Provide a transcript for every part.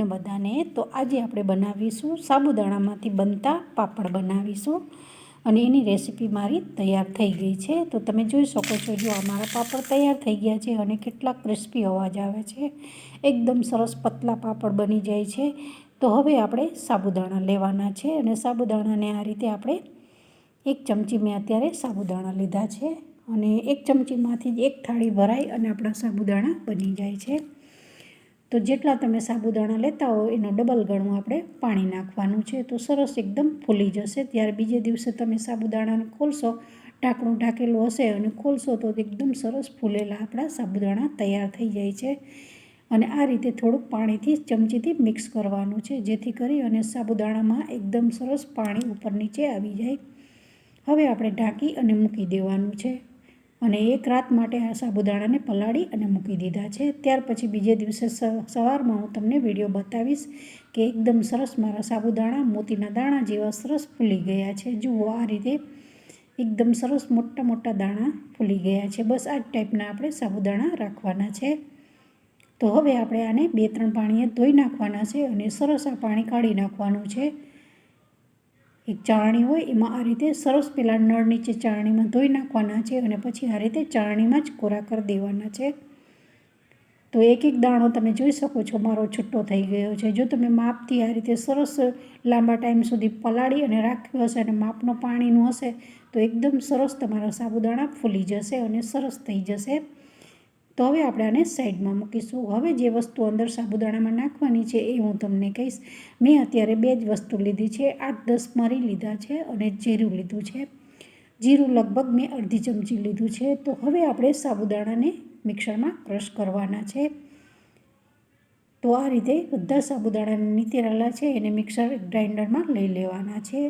કૃષ્ણ બધાને. તો આજે આપણે બનાવીશું સાબુદાણામાંથી બનતા પાપડ બનાવીશું. અને એની રેસીપી મારી તૈયાર થઈ ગઈ છે. તો તમે જોઈ શકો છો, જો અમારા પાપડ તૈયાર થઈ ગયા છે અને કેટલા ક્રિસ્પી અવાજ આવે છે. એકદમ સરસ પતલા પાપડ બની જાય છે. તો હવે આપણે સાબુદાણા લેવાના છે અને સાબુદાણાને આ રીતે આપણે એક ચમચી મેં અત્યારે સાબુદાણા લીધા છે. અને એક ચમચીમાંથી જ એક થાળી ભરાય અને આપણા સાબુદાણા બની જાય છે. તો જેટલા તમે સાબુદાણા લેતા હો, એનો ડબલ ગણું આપણે પાણી નાખવાનું છે. તો સરસ એકદમ ફૂલી જશે. ત્યારે બીજે દિવસે તમે સાબુદાણાને ખોલશો, ઢાંકણું ઢાંકેલું હશે અને ખોલશો તો એકદમ સરસ ફૂલેલા આપણા સાબુદાણા તૈયાર થઈ જાય છે. અને આ રીતે થોડુંક પાણીથી ચમચીથી મિક્સ કરવાનું છે, જેથી કરી અને સાબુદાણામાં એકદમ સરસ પાણી ઉપર નીચે આવી જાય. હવે આપણે ઢાંકી અને મૂકી દેવાનું છે. અને એક રાત માટે આ સાબુદાણાને પલાળી અને મૂકી દીધા છે. ત્યાર પછી બીજે દિવસે સવારમાં હું તમને વીડિયો બતાવીશ કે એકદમ સરસ મારા સાબુદાણા મોતીના દાણા જેવા સરસ ફૂલી ગયા છે. જુઓ આ રીતે એકદમ સરસ મોટા મોટા દાણા ફૂલી ગયા છે. બસ આ ટાઈપના આપણે સાબુદાણા રાખવાના છે. તો હવે આપણે આને બે ત્રણ પાણીએ ધોઈ નાખવાના છે અને સરસ આ પાણી કાઢી નાખવાનું છે. એક ચાળણી હોય, એમાં આ રીતે સરસ પેલા નળ નીચે ચાળણીમાં ધોઈ નાખવાના છે અને પછી આ રીતે ચાળણીમાં જ કોરા કરી દેવાના છે. તો એક એક દાણો તમે જોઈ શકો છો, મારો છૂટો થઈ ગયો છે. જો તમે માપથી આ રીતે સરસ લાંબા ટાઈમ સુધી પલાળી અને રાખ્યું હશે અને માપનો પાણીનું હશે, તો એકદમ સરસ તમારા સાબુદાણા ફૂલી જશે અને સરસ થઈ જશે. તો હવે આપણે આને સાઈડમાં મૂકીશું. હવે જે વસ્તુ અંદર સાબુદાણામાં નાખવાની છે એ હું તમને કહીશ. મેં અત્યારે બે જ વસ્તુ લીધી છે. આઠ દસ મરી લીધા છે અને જીરું લીધું છે. જીરું લગભગ મેં અડધી ચમચી લીધું છે. તો હવે આપણે સાબુદાણાને મિક્સરમાં ક્રશ કરવાના છે. તો આ રીતે બધા સાબુદાણા નીતેરેલા છે એને મિક્સર ગ્રાઇન્ડરમાં લઈ લેવાના છે.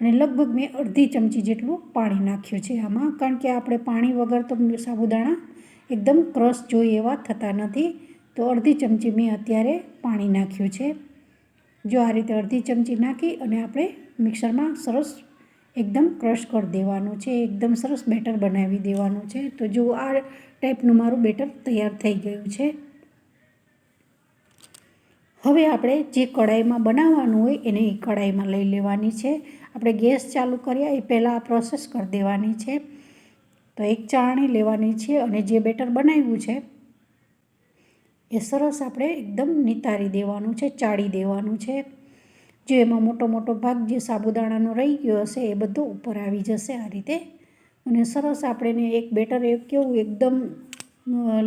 અને લગભગ મેં અડધી ચમચી જેટલું પાણી નાખ્યું છે આમાં. કારણ કે આપણે પાણી વગર તો સાબુદાણા એકદમ ક્રશ જોઈએ એવા થતા નથી. તો અડધી ચમચી મેં અત્યારે પાણી નાખ્યું છે. જો આ રીતે અડધી ચમચી નાખી અને આપણે મિક્સરમાં સરસ એકદમ ક્રશ કરી દેવાનું છે. એકદમ સરસ બેટર બનાવી દેવાનું છે. તો જો આ ટાઈપનું મારું બેટર તૈયાર થઈ ગયું છે. હવે આપણે જે કઢાઈમાં બનાવવાનું હોય એને એ કઢાઈમાં લઈ લેવાની છે. આપણે ગેસ ચાલુ કર્યા એ પહેલાં આ પ્રોસેસ કરી દેવાની છે. તો એક ચાળણી લેવાની છે અને જે બેટર બનાવ્યું છે, એ સરસ આપણે એકદમ નિતારી દેવાનું છે, ચાળી દેવાનું છે. જો એમાં મોટો મોટો ભાગ જે સાબુદાણાનો રહી ગયો હશે એ બધો ઉપર આવી જશે આ રીતે. અને સરસ આપણે એક બેટર એ કેવું એકદમ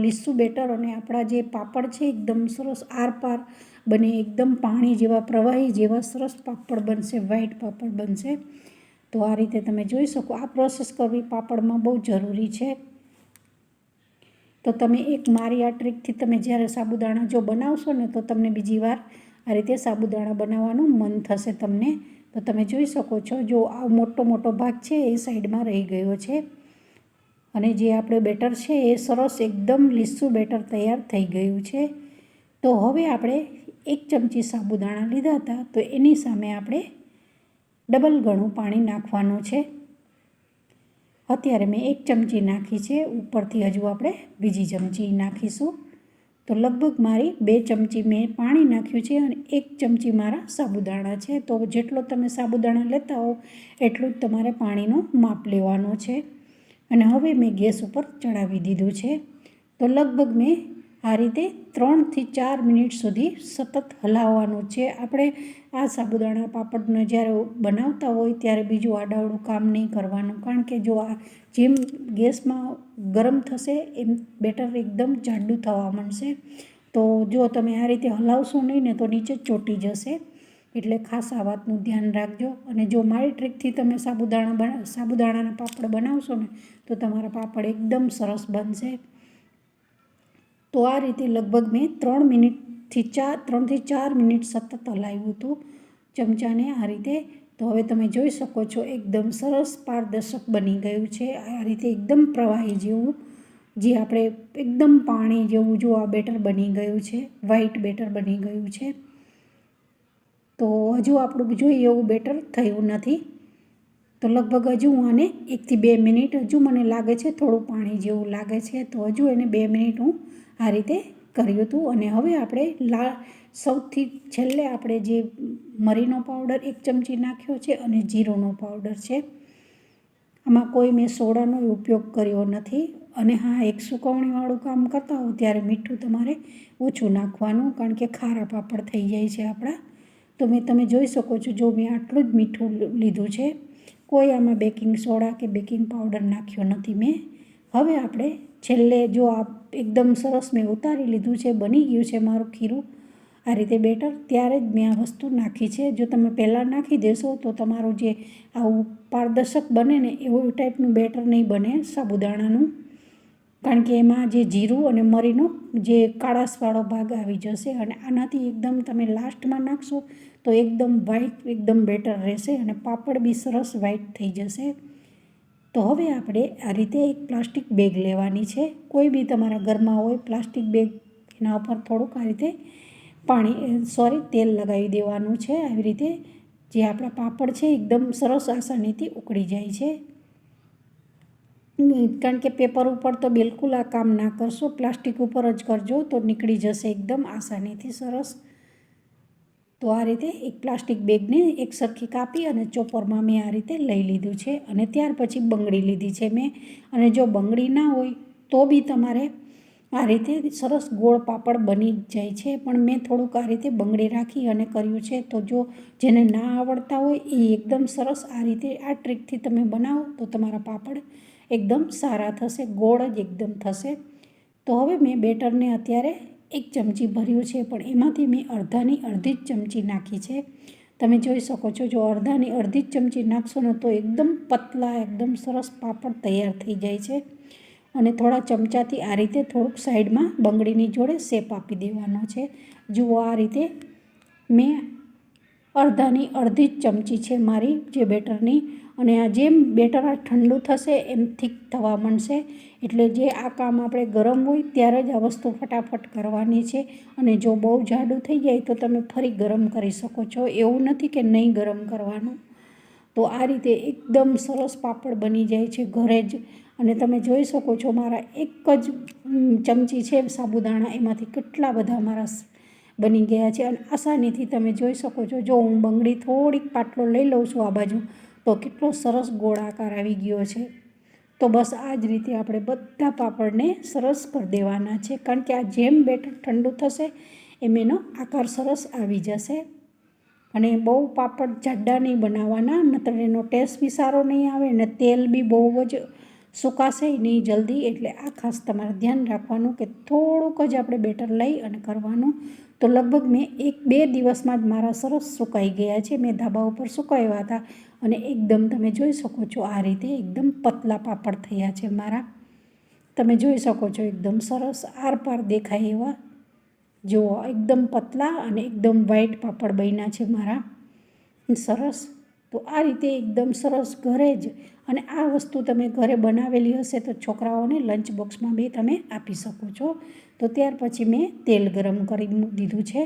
લીસું બેટર અને આપણા જે પાપડ છે એકદમ સરસ આરપાર બને, એકદમ પાણી જેવા પ્રવાહી જેવા સરસ પાપડ બનશે, વ્હાઈટ પાપડ બનશે. તો આ રીતે તમે જોઈ શકો, આ પ્રોસેસ કરવી પાપડમાં બહુ જરૂરી છે. તો તમે એક મારી આ ટ્રીકથી તમે જ્યારે સાબુદાણા જો બનાવશો ને, તો તમને બીજી વાર આ રીતે સાબુદાણા બનાવવાનું મન થશે તમને. તો તમે જોઈ શકો છો, જો આ મોટો મોટો ભાગ છે એ સાઈડમાં રહી ગયો છે. અને જે આપણે બેટર છે એ સરસ એકદમ લીસું બેટર તૈયાર થઈ ગયું છે. તો હવે આપણે એક ચમચી સાબુદાણા લીધા હતા, તો એની સામે આપણે ડબલ ગણું પાણી નાખવાનું છે. અત્યારે મેં એક ચમચી નાખી છે, ઉપરથી હજુ આપણે બીજી ચમચી નાખીશું. તો લગભગ મારી બે ચમચી મેં પાણી નાખ્યું છે અને એક ચમચી મારા સાબુદાણા છે. તો જેટલો તમે સાબુદાણા લેતા હો, એટલું જ તમારે પાણીનો માપ લેવાનો છે. અને હવે મેં ગેસ ઉપર ચડાવી દીધું છે. તો લગભગ મેં આ રીતે ત્રણથી ચાર મિનિટ સુધી સતત હલાવવાનું છે. આપણે આ સાબુદાણા પાપડને જ્યારે બનાવતા હોય ત્યારે બીજું આડાવડું કામ નહીં કરવાનું. કારણ કે જો આ જેમ ગેસમાં ગરમ થશે, એમ બેટર એકદમ જાડું થવા માંડશે. તો જો તમે આ રીતે હલાવશો નહીં ને તો નીચે ચોટી જશે. એટલે ખાસ આ વાતનું ધ્યાન રાખજો. અને જો મારી ટ્રીકથી તમે સાબુદાણા બના, સાબુદાણાના પાપડ બનાવશો ને, તો તમારા પાપડ એકદમ સરસ બનશે. તો આ રીતે લગભગ મેં ત્રણ મિનિટથી ચાર, ત્રણથી ચાર મિનિટ સતત હલાવ્યું હતું ચમચાને આ રીતે. તો હવે તમે જોઈ શકો છો એકદમ સરસ પારદર્શક બની ગયું છે. આ રીતે એકદમ પ્રવાહી જેવું, જે આપણે એકદમ પાણી જેવું જો આ બેટર બની ગયું છે વ્હાઈટ બેટર બની ગયું છે. તો હજુ આપણું જોઈએ એવું બેટર થયું નથી. તો લગભગ હજુ હું આને એકથી બે મિનિટ, હજુ મને લાગે છે થોડું પાણી જેવું લાગે છે. તો હજુ એને બે મિનિટ હું આ રીતે કર્યું હતું અને હવે આપણે લા, સૌથી છેલ્લે આપણે જે મરીનો પાવડર એક ચમચી નાખ્યો છે અને જીરોનો પાવડર છે. આમાં કોઈ મેં સોડાનો ઉપયોગ કર્યો નથી અને હા, એક સુકવણીવાળું કામ કરતા હો ત્યારે મીઠું તમારે ઓછું નાખવાનું કારણ કે ખારા પાપડ થઈ જાય છે આપણા. તો મેં, તમે જોઈ શકો છો, જો મેં આટલું જ મીઠું લીધું છે, કોઈ આમાં બેકિંગ સોડા કે બેકિંગ પાવડર નાખ્યો નથી મેં. હવે આપણે છેલ્લે જો આ એકદમ સરસ મેં ઉતારી લીધું છે, બની ગયું છે મારું ખીરું, આ રીતે બેટર, ત્યારે જ મેં આ વસ્તુ નાખી છે. જો તમે પહેલાં નાખી દેશો, તો તમારું જે આવું પારદર્શક બને ને, એવું ટાઈપનું બેટર નહીં બને સાબુદાણાનું. કારણ કે એમાં જે જીરું અને મરીનો જે કાળાશવાળો ભાગ આવી જશે અને આનાથી એકદમ તમે લાસ્ટમાં નાખશો, તો એકદમ વ્હાઈટ એકદમ બેટર રહેશે અને પાપડ બી સરસ વ્હાઈટ થઈ જશે. તો હવે આપણે આ રીતે એક પ્લાસ્ટિક બેગ લેવાની છે. કોઈ બી તમારા ઘરમાં હોય પ્લાસ્ટિક બેગ, એના ઉપર થોડુંક આ રીતે પાણી સોરી તેલ લગાવી દેવાનું છે. આવી રીતે જે આપણા પાપડ છે, એકદમ સરસ આસાનીથી ઉકળી જાય છે. કારણ કે પેપર ઉપર તો બિલકુલ આ કામ ના કરશો. પ્લાસ્ટિક ઉપર જ કરજો તો નીકળી જશે એકદમ આસાનીથી સરસ. તો આ રીતે એક પ્લાસ્ટિક બેગને એક સરખી કાપી અને ચોપરમાં મેં આ રીતે લઈ લીધું છે અને ત્યાર પછી બંગડી લીધી છે મેં. અને જો બંગડી ના હોય તો બી તમારે આ રીતે સરસ ગોળ પાપડ બની જાય છે. પણ મેં થોડુંક આ રીતે બંગડી રાખી અને કર્યું છે. તો જો જેને ના આવડતા હોય એ એકદમ સરસ આ રીતે આ ટ્રીકથી તમે બનાવો તો તમારા પાપડ એકદમ સારા થશે, ગોળ જ એકદમ થશે. તો હવે મેં બેટરને અત્યારે એક ચમચી ભર્યું છે, પણ એમાંથી મેં અડધાની અડધી જ ચમચી નાખી છે. તમે જોઈ શકો છો, જો અડધાની અડધી જ ચમચી નાખશો ને તો એકદમ પતલા, એકદમ સરસ પાપડ તૈયાર થઈ જાય છે. અને થોડા ચમચાથી આ રીતે થોડુંક સાઈડમાં બંગડીની જોડે શેપ આપી દેવાનો છે. જુઓ આ રીતે મેં અડધાની અડધી જ ચમચી છે મારી જે બેટરની. અને આ જેમ બેટર આ ઠંડુ થશે એમ થીક થવા માંડશે. એટલે જે આ કામ આપણે ગરમ હોય ત્યારે જ આ વસ્તુ ફટાફટ કરવાની છે. અને જો બહુ જાડું થઈ જાય તો તમે ફરી ગરમ કરી શકો છો. એવું નથી કે નહીં ગરમ કરવાનું. તો આ રીતે એકદમ સરસ પાપડ બની જાય છે ઘરે જ. અને તમે જોઈ શકો છો મારા એક જ ચમચી છે સાબુદાણા. એમાંથી કેટલા બધા મારા બની ગયા છે. અને આસાનીથી તમે જોઈ શકો છો, જો હું બંગડી થોડીક પાટલો લઈ લઉં છું આ બાજુ, તો કેટલો સરસ ગોળાકાર આવી ગયો છે. તો બસ આ જ રીતે આપણે બધા પાપડને સરસ કરી દેવાના છે, કારણ કે આ જેમ બેટર ઠંડુ થશે, એમ એનો આકાર સરસ આવી જશે. અને બહુ પાપડ જાડા નહીં બનાવવાના, નતર એનો ટેસ્ટ બી સારો નહીં આવે અને તેલ બી બહુ જ સુકાશે નહીં જલ્દી. એટલે આ ખાસ તમારે ધ્યાન રાખવાનું કે થોડુંક જ આપણે બેટર લઈ અને કરવાનું તો લગભગ મેં એક બે દિવસમાં જ મારા સરસ સુકાઈ ગયા છે. મેં ધાબા ઉપર સુકાવ્યા હતા અને એકદમ તમે જોઈ શકો છો આ રીતે એકદમ પતલા પાપડ થયા છે મારા. તમે જોઈ શકો છો એકદમ સરસ આરપાર દેખાય એવા. જુઓ, એકદમ પતલા અને એકદમ વ્હાઈટ પાપડ બન્યા છે મારા. સરસ તો આ રીતે એકદમ સરસ ઘરે જ અને આ વસ્તુ તમે ઘરે બનાવેલી હશે તો છોકરાઓને લંચ બોક્સમાં બી તમે આપી શકો છો. તો ત્યાર પછી મેં તેલ ગરમ કરી દીધું છે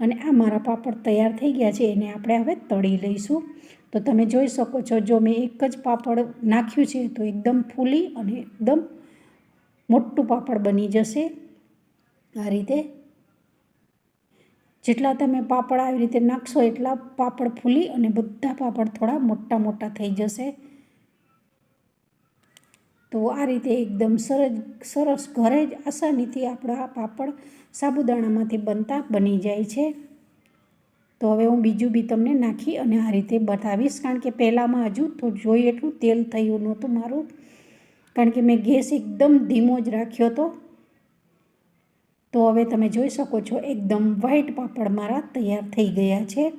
અને આ મારા પાપડ તૈયાર થઈ ગયા છે, એને આપણે હવે તળી લઈશું. તો તમે જોઈ શકો છો, જો મેં એક જ પાપડ નાખ્યું છે તો એકદમ ફૂલી અને એકદમ મોટું પાપડ બની જશે. આ રીતે જેટલા તમે પાપડ આવી રીતે નાખશો એટલા પાપડ ફૂલી અને બધા પાપડ થોડા મોટા મોટા થઈ જશે. તો આ રીતે એકદમ સરસ સરસ ઘરે જ આસાનીથી આપણા પાપડ સાબુદાણામાંથી બનતા બની જાય છે. તો હવે હું બીજું બી તમને નાખી અને આ રીતે બતાવીશ કારણ કે પહેલાંમાં હજુ તો જોઈએ એટલું તેલ થયું નહોતું મારું. કારણ કે મેં ગેસ એકદમ ધીમો જ રાખ્યો હતો. તો હવે તમે જોઈ શકો છો, એકદમ વ્હાઈટ પાપડ મારા તૈયાર થઈ ગયા છે.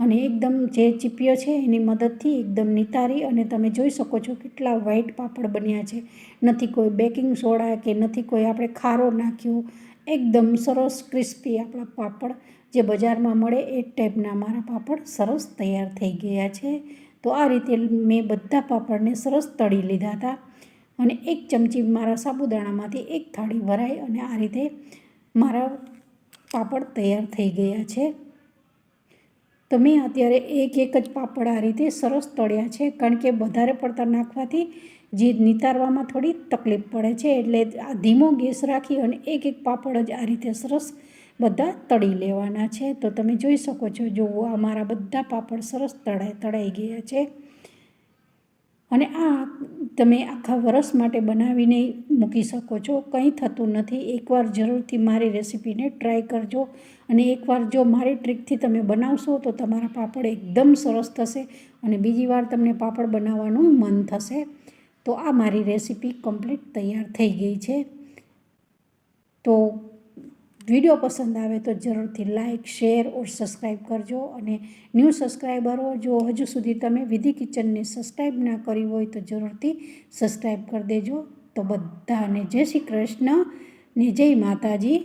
અને એકદમ જે ચીપિયો છે એની મદદથી એકદમ નિતારી અને તમે જોઈ શકો છો કેટલા વ્હાઈટ પાપડ બન્યા છે. નથી કોઈ બેકિંગ સોડા કે નથી કોઈ આપણે ખારો નાખ્યો, એકદમ સરસ ક્રિસ્પી આપણા પાપડ. જે બજારમાં મળે એ ટાઈપના મારા પાપડ સરસ તૈયાર થઈ ગયા છે. તો આ રીતે મેં બધા પાપડને સરસ તળી લીધા હતા. અને એક ચમચી મારા સાબુદાણામાંથી એક થાળી ભરાઈ અને આ રીતે મારા પાપડ તૈયાર થઈ ગયા છે. તો મેં અત્યારે એક એક જ પાપડ આ રીતે સરસ તળ્યા છે, કારણ કે વધારે પડતા નાખવાથી જે નિતારવામાં થોડી તકલીફ પડે છે, એટલે આ ધીમો ગેસ રાખી અને એક એક પાપડ જ આ રીતે સરસ બધા તળી લેવાના છે. તો તમે જોઈ શકો છો જો મારા બધા પાપડ સરસ તળાઈ તળાઈ ગયા છે. અને આ તમે આખા વરસ માટે બનાવીને મૂકી શકો છો. કંઈ થતું નથી. એકવાર જરૂરથી મારી રેસીપીને ટ્રાય કરજો. અને એકવાર જો મારી ટ્રીકથી તમે બનાવશો તો તમારા પાપડ એકદમ સરસ થશે અને બીજી વાર તમને પાપડ બનાવવાનું મન થશે. તો આ મારી રેસીપી કમ્પ્લીટ તૈયાર થઈ ગઈ છે. તો વીડિયો પસંદ આવે તો જરૂરથી લાઇક શેર ઓર સબસ્ક્રાઈબ કરજો અને ન્યૂ સબસ્ક્રાઈબરો જો હજુ સુધી તમે વિધિ કિચનને સબસ્ક્રાઈબ ના કરી હોય તો જરૂરથી સબસ્ક્રાઈબ કરી દેજો. તો બધાને જય શ્રી કૃષ્ણ ને જય માતાજી.